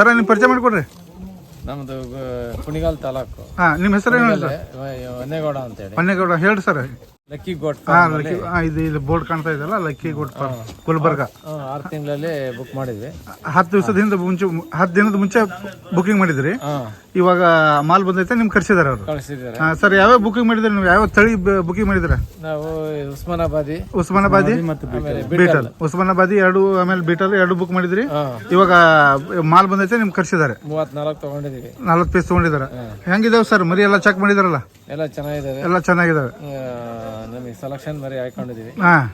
ಸರ ನಿಮ್ಮ ಪರಿಚಯ ಮಾಡಿಕೊಡ್ರಿ. ನಮ್ದು ಗ- ಕುಣಿಗಾಲ್ ತಾಲೂಕು. ಹಾಂ ನಿಮ್ಮ ಹೆಸರು ಏನು ಸರ್ ಹೊನ್ನೇಗೌಡ ಅಂತೇಳಿ. ಮನ್ನೇಗೌಡ ಹೇಳ್ರಿ ಸರ್. ಲಕ್ಕಿ ಗೋಟ್ ಹಾಂ ಲಕ್ಕಿ ಹಾಂ ಇದು ಇಲ್ಲಿ ಬೋರ್ಡ್ ಕಾಣ್ತಾ ಇದೆಯಲ್ಲ ಲಕ್ಕಿ ಗುಡ್ ಫಾರ್ಮ್ ಗುಲ್ಬರ್ಗ. ಆರು ತಿಂಗಳಲ್ಲಿ ಬುಕ್ ಮಾಡಿದ್ವಿ. ಹತ್ತು ದಿವಸದಿಂದ ಮುಂಚೆ ಹತ್ತು ದಿನದ ಮುಂಚೆ ಬುಕಿಂಗ್ ಮಾಡಿದ್ರಿ. ಹಾ. ಇವಾಗ ಮಾಲ್ ಬಂದೈತೆ ನಿಮ್ಗೆ ಕರ್ಸಿದಾರೆ ಅವರು. ಕಳಿಸಿದ್ದಾರೆ. ಹಾಂ ಸರ್ ಯಾವ್ಯಾವ ಬುಕಿಂಗ್ ಮಾಡಿದ್ರಿ ನೀವು? ಯಾವ ತಳಿ ಬುಕಿಂಗ್ ಮಾಡಿದ್ರೆ ನಾವು ಉಸ್ಮಾನಾಬಾದಿ ಉಸ್ಮಾನಾಬಾದಿ ಆಮೇಲೆ ಬೀಟಲ್ ಉಸ್ಮಾನಾಬಾದಿ ಎರಡು ಆಮೇಲೆ ಬೀಟಲ್ ಎರಡು ಬುಕ್ ಮಾಡಿದ್ರಿ. ಹಾ. ಇವಾಗ ಮಾಲ್ ಬಂದೈತೆ ನಿಮ್ಗೆ ಕರ್ಸಿದ್ದಾರೆ ಮೂವತ್ನಾಲ್ಕು ತಗೊಂಡಿದೀವಿ ನಲ್ವತ್ತು ಪೀಸ್ ತೊಗೊಂಡಿದ್ದಾರೆ. ಹೆಂಗಿದಾವೆ ಸರ್? ಮರಿ ಎಲ್ಲ ಚೆಕ್ ಮಾಡಿದಾರಲ್ಲ? ಎಲ್ಲ ಚೆನ್ನಾಗಿದ್ದಾವೆ ಎಲ್ಲ ಚೆನ್ನಾಗಿದಾವೆ. ಆ, ಸೆಲೆಕ್ಷನ್ ಮರಿ ಹಾಕೊಂಡಿದೀವಿ. ಹಾಂ.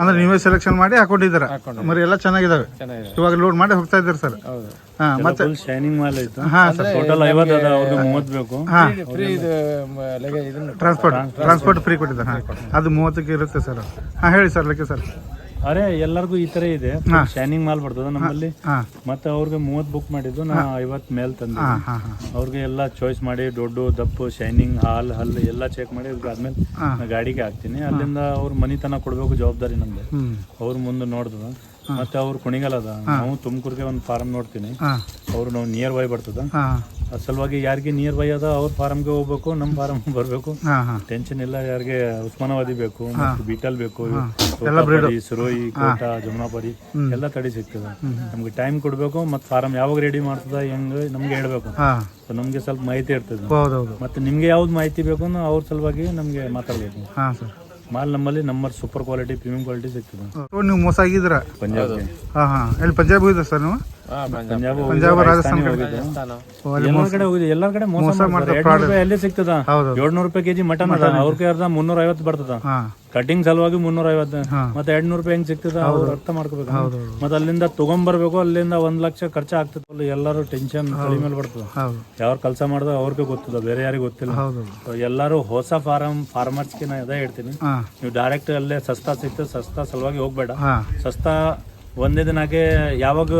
ಅಂದ್ರೆ ನೀವೇ ಸೆಲೆಕ್ಷನ್ ಮಾಡಿ ಹಾಕೊಂಡಿದ್ದೀರಾ? ಹಾಕೊಂಡು ಮರಿ ಎಲ್ಲ ಚೆನ್ನಾಗಿದಾವೆ. ಚೆನ್ನಾಗಿದೆ. ಇವಾಗ ಲೋಡ್ ಮಾಡಿ ಹೋಗ್ತಾ ಇದ್ದಾರೆ ಸರ್? ಹೌದು. ಹಾಂ ಮತ್ತೆ ಫುಲ್ ಶೈನಿಂಗ್ ಮಾಲ್ ಐತು ಹಾಂ ಸರ್. ಟೋಟಲ್ ಐವತ್ತು ಅದ ಅವ್ರಿಗೆ ಮೂವತ್ತು ಬೇಕು. ಹಾಂ. ಫ್ರೀ ಇದು ಟ್ರಾನ್ಸ್ಪೋರ್ಟ್ ಟ್ರಾನ್ಸ್ಪೋರ್ಟ್ ಫ್ರೀ ಕೊಟ್ಟಿದ್ದಾರೆ. ಹಾಂ. ಅದು ಮೂವತ್ತಕ್ಕೆ ಇರುತ್ತೆ ಸರ್ ಹಾಂ ಹೇಳಿ ಸರ್ ಲೆಕ್ಕ ಸರ್. ಅರೆ ಎಲ್ಲರಿಗೂ ಈ ತರ ಇದೆ. ಶೈನಿಂಗ್ ಮಾಲ್ ಬರ್ತದ ನಮ್ಮಲ್ಲಿ. ಮತ್ತೆ ಅವ್ರಿಗೆ ಮೂವತ್ ಬುಕ್ ಮಾಡಿದ್ದು ನಾ ಐವತ್ ಮೇಲ್ ತಂದೆ ಅವ್ರಿಗೆ ಎಲ್ಲ ಚಾಯ್ಸ್ ಮಾಡಿ ದೊಡ್ಡ ದಪ್ಪ ಶೈನಿಂಗ್ ಹಾಲ್ ಹಲ್ ಎಲ್ಲ ಚೆಕ್ ಮಾಡಿ ಅವ್ರಿಗೆ ಆದ್ಮೇಲೆ ಗಾಡಿಗೆ ಹಾಕ್ತೀನಿ. ಅಲ್ಲಿಂದ ಅವ್ರ ಮನಿ ತನಕ ಕೊಡ್ಬೇಕು ಜವಾಬ್ದಾರಿ ನಮ್ದು. ಅವ್ರ ಮುಂದೆ ನೋಡ್ತದ ಮತ್ತೆ ಅವ್ರು ಕುಣಿಗಲ್ ಅದ. ನಾವು ತುಮಕೂರ್ಗೆ ಒಂದು ಫಾರ್ಮ್ ನೋಡ್ತೀನಿ. ಅವ್ರು ನಾವು ನಿಯರ್ ಬೈ ಬರ್ತದ ಅದ್ರ ಸಲುವಾಗಿ ಯಾರಿಗೆ ನಿಯರ್ ಬೈ ಅದ ಅವ್ರ ಫಾರ್ಮ್ಗೆ ಹೋಗ್ಬೇಕು ನಮ್ಮ ಫಾರ್ಮ್ ಬರಬೇಕು. ಟೆನ್ಷನ್ ಇಲ್ಲ ಯಾರಿಗೆ ಉಸ್ಮಾನಾಬಾದಿ ಬೇಕು ಬಿಟಲ್ ಬೇಕು ಸುರೋಯಿ ಕೋಟ ಜಮುನಾಪುರಿ ಎಲ್ಲ ತಡಿ ಸಿಗ್ತದೆ. ನಮ್ಗೆ ಟೈಮ್ ಕೊಡ್ಬೇಕು ಮತ್ತೆ ಫಾರಂ ಯಾವಾಗ ರೆಡಿ ಮಾಡ್ತದ ಹೆಂಗ್ ನಮ್ಗೆ ಹೇಳ್ಬೇಕು. ನಮ್ಗೆ ಸ್ವಲ್ಪ ಮಾಹಿತಿ ಇರ್ತದೆ. ಮತ್ತೆ ನಿಮ್ಗೆ ಯಾವ್ದು ಮಾಹಿತಿ ಬೇಕು ಅವ್ರ ಸಲುವಾಗಿ ನಮ್ಗೆ ಮಾತಾಡ್ಬೇಕು. ಮಾಲ್ ನಮ್ಮಲ್ಲಿ number super quality premium quality ಸಿಗ್ತದೆ. ನೀವು ಮೋಸ ಆಗಿದ್ರ ಪಂಜಾಬ್ ಹಾಂ ಹಾಂ. ಎಲ್ಲಿ ಪಂಜಾಬ್ ಹೋಗಿದ್ರ ಸರ್ ನೀವು? ಪಂಜಾಬ್ ಪಂಜಾಬ್ ಪಂಜಾಬ್ ರಾಜಸ್ಥಾನ. ಕಡೆ ರಾಜಸ್ಥಾನ ಎಲ್ಲರ ಕಡೆ ಹೋಗಿದೆ ಎಲ್ಲರ ಕಡೆ ಮೋಸ ಮಾಡ್ತಾರೆ. ಎರಡ್ನೂರು ರೂಪಾಯಿ ಎಲ್ಲಿ ಸಿಗ್ತದ. ಏಳ್ನೂರು ರೂಪಾಯಿ ಕೆಜಿ ಮಟನ್ ಅದ. ಅವ್ರಿಗೆ ಅರ್ಧ ಮುನ್ನೂರ ಐವತ್ತು ಬರ್ತದ ಕಟಿಂಗ್ ಸಲುವಾಗಿ ಮುನ್ನೂರ ಐವತ್ತು ಮತ್ತೆ ಎರಡ್ ನೂರು ರೂಪಾಯಿ ಹೆಂಗ್ ಸಿಗ್ತದ ಅವ್ರು ಅರ್ಥ ಮಾಡ್ಕೋಬೇಕು. ಮತ್ತೆ ಅಲ್ಲಿಂದ ತಗೊಂಬರ್ಬೇಕು ಅಲ್ಲಿಂದ ಒಂದ್ ಲಕ್ಷ ಖರ್ಚ ಆಗ್ತದಲ್ಲ ಅಲ್ಲಿ ಎಲ್ಲರೂ ಟೆನ್ಷನ್ ಕಡಿಮೆ ಮೇಲೆ ಬರ್ತದ. ಹೌದು. ಯಾವ ಕೆಲಸ ಮಾಡ್ದ ಅವ್ರಿಗೆ ಗೊತ್ತದ ಬೇರೆ ಯಾರಿಗೂ ಗೊತ್ತಿಲ್ಲ. ಎಲ್ಲಾರು ಎಲ್ಲರೂ ಹೊಸ ಫಾರಂ ಫಾರ್ಮರ್ಸ್ಗೆ ನಾ ಇದೇ ಹೇಳ್ತೀನಿ. ನೀವು ಡೈರೆಕ್ಟ್ ಅಲ್ಲೇ ಸಸ್ತಾ ಸಿಗ್ತದೆ ಸಸ್ತಾ ಸಲುವಾಗಿ ಹೋಗ್ಬೇಡ. ಸಸ್ತಾ ಒಂದೇ ದಿನಕ್ಕೆ ಯಾವಾಗ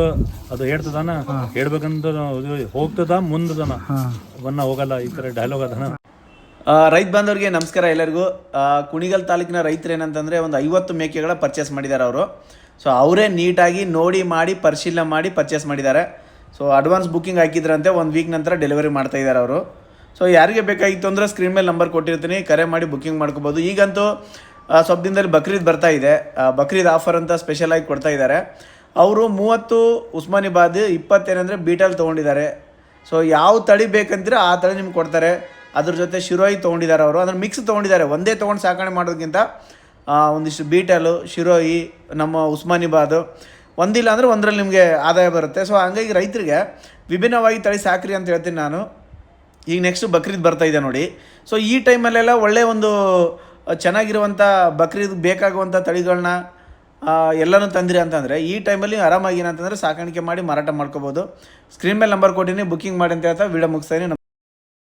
ಅದು ಹೇಳ್ತದಾನ? ಹೇಳ್ಬೇಕಂತ ಹೋಗ್ತದ ಮುಂದದನ? ಬನ್ನ ಅವನ್ನ ಹೋಗಲ್ಲ ಈ ತರ ಡೈಲಾಗ್ ಅದನ? ರೈತ ಬಾಂಧವರಿಗೆ ನಮಸ್ಕಾರ ಎಲ್ಲರಿಗೂ. ಕುಣಿಗಲ್ ತಾಲೂಕಿನ ರೈತರು ಏನಂತಂದ್ರೆ ಒಂದು ಐವತ್ತು ಮೇಕೆಗಳ ಪರ್ಚೇಸ್ ಮಾಡಿದ್ದಾರೆ ಅವರು. ಸೊ ಅವರೇ ನೀಟಾಗಿ ನೋಡಿ ಮಾಡಿ ಪರಿಶೀಲನೆ ಮಾಡಿ ಪರ್ಚೇಸ್ ಮಾಡಿದ್ದಾರೆ. ಸೊ ಅಡ್ವಾನ್ಸ್ ಬುಕ್ಕಿಂಗ್ ಹಾಕಿದ್ರಂತೆ ಒಂದು ವೀಕ್ ನಂತರ ಡೆಲಿವರಿ ಮಾಡ್ತಾ ಇದ್ದಾರೆ ಅವರು. ಸೊ ಯಾರಿಗೆ ಬೇಕಾಗಿತ್ತು ಅಂದರೆ ಸ್ಕ್ರೀನ್ ಮೇಲೆ ನಂಬರ್ ಕೊಟ್ಟಿರ್ತೀನಿ ಕರೆ ಮಾಡಿ ಬುಕ್ಕಿಂಗ್ ಮಾಡ್ಕೋಬೋದು. ಈಗಂತೂ ಸ್ವಲ್ಪ ದಿನದಲ್ಲಿ ಬಕ್ರೀದ್ ಬರ್ತಾ ಇದೆ. ಬಕ್ರೀದ್ ಆಫರ್ ಅಂತ ಸ್ಪೆಷಲ್ ಆಗಿ ಕೊಡ್ತಾ ಇದ್ದಾರೆ. ಅವರು ಮೂವತ್ತು ಉಸ್ಮಾನಿಬಾದ್ ಇಪ್ಪತ್ತೇನೆಂದರೆ ಬೀಟಲ್ ತೊಗೊಂಡಿದ್ದಾರೆ. ಸೊ ಯಾವ ತಳಿ ಬೇಕಂತೀರ ಆ ತಳಿ ನಿಮ್ಗೆ ಕೊಡ್ತಾರೆ. ಅದ್ರ ಜೊತೆ ಶಿರೋಯಿ ತೊಗೊಂಡಿದ್ದಾರೆ ಅವರು. ಅಂದರೆ ಮಿಕ್ಸ್ ತೊಗೊಂಡಿದ್ದಾರೆ. ಒಂದೇ ತೊಗೊಂಡು ಸಾಕಣೆ ಮಾಡೋದಕ್ಕಿಂತ ಒಂದಿಷ್ಟು ಬೀಟಲು, ಶಿರೋಯಿ, ನಮ್ಮ ಉಸ್ಮಾನಿಬಾದ್ ಒಂದಿಲ್ಲ ಅಂದರೆ ಒಂದರಲ್ಲಿ ನಿಮಗೆ ಆದಾಯ ಬರುತ್ತೆ. ಸೊ ಹಂಗಾಗಿ ರೈತರಿಗೆ ವಿಭಿನ್ನವಾಗಿ ತಳಿ ಸಾಕ್ರಿ ಅಂತ ಹೇಳ್ತೀನಿ ನಾನು. ಈಗ ನೆಕ್ಸ್ಟ್ ಬಕ್ರೀದ್ ಬರ್ತಾ ಇದೆ ನೋಡಿ. ಸೊ ಈ ಟೈಮಲ್ಲೆಲ್ಲ ಒಳ್ಳೆಯ ಒಂದು ಚೆನ್ನಾಗಿರುವಂಥ ಬಕ್ರೀದ್ ಬೇಕಾಗುವಂಥ ತಳಿಗಳನ್ನ ಎಲ್ಲನೂ ತಂದಿರಿ ಅಂತಂದರೆ, ಈ ಟೈಮಲ್ಲಿ ಆರಾಮಾಗಿ ಏನಂತಂದರೆ ಸಾಕಾಣಿಕೆ ಮಾಡಿ ಮಾರಾಟ ಮಾಡ್ಕೋಬೋದು. ಸ್ಕ್ರೀನ್ ಮೇಲೆ ನಂಬರ್ ಕೊಟ್ಟಿನಿ ಬುಕ್ಕಿಂಗ್ ಮಾಡಿ ಅಂತ ಹೇಳ್ತಾ ವಿಡಿಯೋ ಮುಗಿಸ್ತೀನಿ